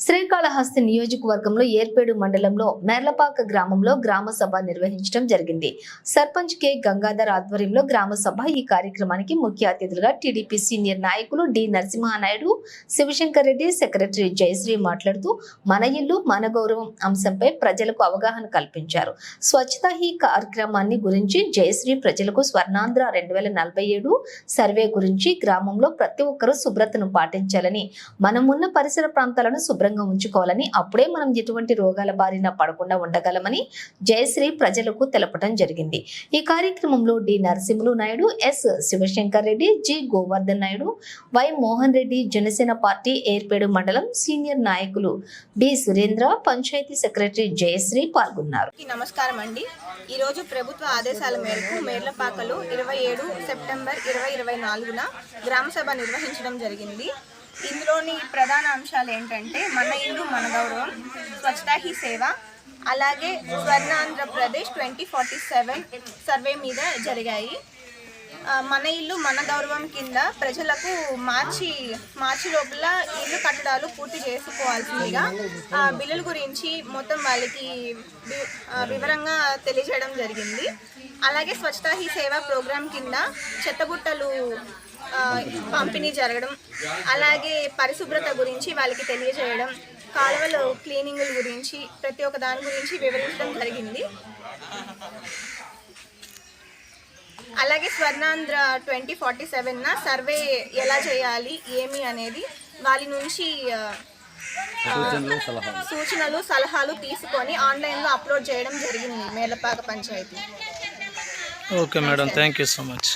శ్రీకాళహస్తి నియోజకవర్గంలో ఏర్పేడు మండలంలో మెర్లపాక గ్రామంలో గ్రామ సభ నిర్వహించడం జరిగింది. సర్పంచ్ కె. గంగాధర్ ఆధ్వర్యంలో గ్రామ సభ ఈ కార్యక్రమానికి ముఖ్య అతిథులుగా టీడీపీ సీనియర్ నాయకులు డి. నరసింహానాయుడు శివశంకర్ రెడ్డి సెక్రటరీ జయశ్రీ మాట్లాడుతూ మన ఇల్లు మన గౌరవం అంశంపై ప్రజలకు అవగాహన కల్పించారు. స్వచ్ఛతా ఈ కార్యక్రమాన్ని గురించి జయశ్రీ ప్రజలకు స్వర్ణాంధ్ర రెండు వేల నలభై ఏడు సర్వే గురించి గ్రామంలో ప్రతి ఒక్కరూ శుభ్రతను పాటించాలని మనం ఉన్న పరిసర ప్రాంతాలను శుభ్రంగా ఉంచుకోవాలని అప్పుడే మనం ఎటువంటి రోగాల బారిన పడకుండా ఉండగలమని జయశ్రీ ప్రజలకు తెలపడం జరిగింది. ఈ కార్యక్రమంలో D. Narasimhulu Naidu S. Sivashankar Reddy G. Govardhan Naidu Y. Mohan Reddy Janasena party Erpedu మండలం సీనియర్ నాయకులు బి సురేంద్ర పంచాయతీ సెక్రటరీ జయశ్రీ పాల్గొన్నారు. నమస్కారం అండి. ఈరోజు ప్రభుత్వ ఆదేశాల మేరకు మేర్లపాకలో ఇరవై ఏడు సెప్టెంబర్ ఇరవై ఇరవై నాలుగున గ్రామ సభ నిర్వహించడం జరిగింది. ఇందులోని ప్రధాన అంశాలు ఏంటంటే మన ఇల్లు మన గౌరవం స్వచ్ఛతా హీ సేవ అలాగే Swarna Andhra Pradesh twenty forty seven survey మీద జరిగాయి. మన ఇల్లు మన గౌరవం కింద ప్రజలకు మార్చి మార్చి లోపల ఇల్లు కట్టడాలు పూర్తి చేసుకోవాల్సిందిగా ఆ, బిల్లుల గురించి మొత్తం వాళ్ళకి వివరంగా తెలియజేయడం జరిగింది. అలాగే స్వచ్ఛతా హీ సేవా ప్రోగ్రాం కింద చెత్తబుట్టలు పంపిణీ జరగడం అలాగే పరిశుభ్రత గురించి వాళ్ళకి తెలియజేయడం కాలువలు క్లీనింగ్ల గురించి ప్రతి ఒక్క దాని గురించి వివరించడం జరిగింది. అలాగే స్వర్ణాంధ్ర ట్వంటీ ఫార్టీ సెవెన్న సర్వే ఎలా చేయాలి ఏమి అనేది వాళ్ళ నుంచి సూచనలు సలహాలు. తీసుకొని ఆన్లైన్లో అప్లోడ్ చేయడం జరిగింది Melapaka panchayat. Okay madam thank you so much.